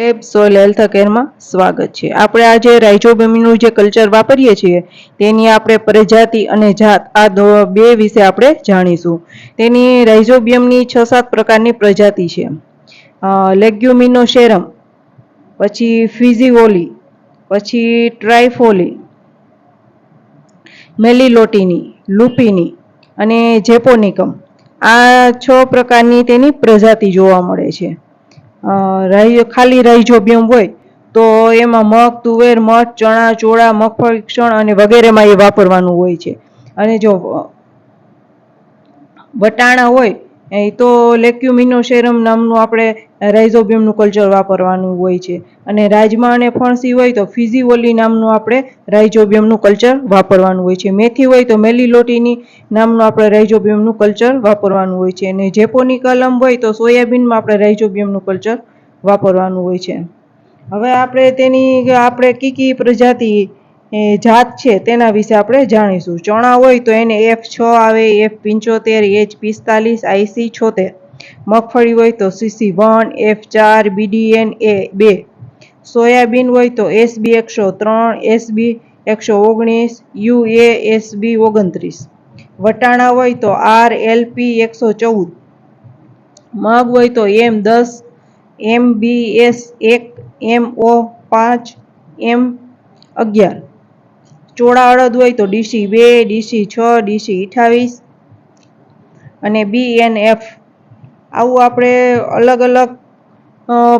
Lab soil health કેરમાં સ્વાગત છે. આપણે આજે રાઇઝોબિયમનું જે કલ્ચર વાપરીએ છીએ, તેની આપણે પ્રજાતિ અને જાત, આ બે વિશે આપણે જાણીશું. તેની રાઇઝોબિયમની છ સાત પ્રકારની પ્રજાતિ છે. લેગ્યુમિનોશેરમ પછી ફિઝિઓલી પછી ટ્રાઇફોલી, મેલિલોટીની, લુપિની અને જેપોનિકમ. આ છ પ્રકારની તેની પ્રજાતિ જોવા મળે છે. અ, રાઈ જો બેમ હોય તો એમાં મગ તુવેર મઠ ચણા ચોળા મગફળી ક્ષણ અને વગેરેમાં એ વાપરવાનું હોય છે. અને જો વટાણા હોય એ તો લેક્યુમિનોશેરમ નામનું આપણે રાઇઝોબિયમનું કલ્ચર વાપરવાનું હોય છે. અને રાજમા અને ફણસી હોય તો ફિઝીઓલી નામનું આપણે રાઇઝોબિયમનું કલ્ચર વાપરવાનું હોય છે. મેથી હોય તો મેલીલોટીની નામનું આપણે રાઇઝોબિયમનું કલ્ચર વાપરવાનું હોય છે. અને જેપોની કલમ હોય તો સોયાબીનમાં આપણે રાઇઝોબિયમનું કલ્ચર વાપરવાનું હોય છે. હવે આપણે તેની આપણે કી કી પ્રજાતિ એ જાત છે તેના વિશે આપણે જાણીશું. ચણા હોય તો એને એફ છ આવે એફ પંચોતેર એચ પિસ્તાલીસ આઈસી છોતેર. મગફળી હોય તો સીસી વન એફ ચાર બીડીએન એ બે. સોયાબીન હોય તો એસબી એકસો ત્રણ એસબી એકસો ઓગણીસ યુ એ એસબી ઓગણત્રીસ. વટાણા હોય તો આર એલપી એકસો ચૌદ. મગ હોય તો એમ દસ એમ બી એસ એક એમ ઓ પાંચ એમ અગિયાર. ચોળા અડદ હોય તો ડીસી બે ડીસી છ ડીસી અઠાવીસ. અને બી એન એફ આવું આપણે અલગ અલગ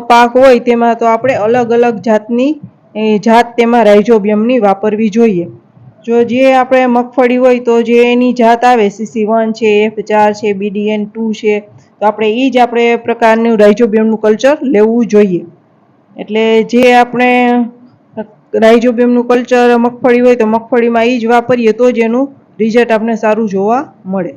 પાક હોય તેમાં તો આપણે અલગ અલગ જાતની જાત તેમાં રાઇઝોબિયમની વાપરવી જોઈએ. જો જે આપણે મગફળી હોય તો જે એની જાત આવે સીસી વન છે એફ ચાર છે બીડીએન ટુ છે, તો આપણે એ જ આપણે પ્રકારનું રાઇઝોબિયમનું કલ્ચર લેવું જોઈએ. એટલે જે આપણે રાઇઝોબિયમનું કલ્ચર મગફળી હોય તો મગફળીમાં એ જ વાપરીએ તો જ એનું રિઝલ્ટ આપણે સારું જોવા મળે.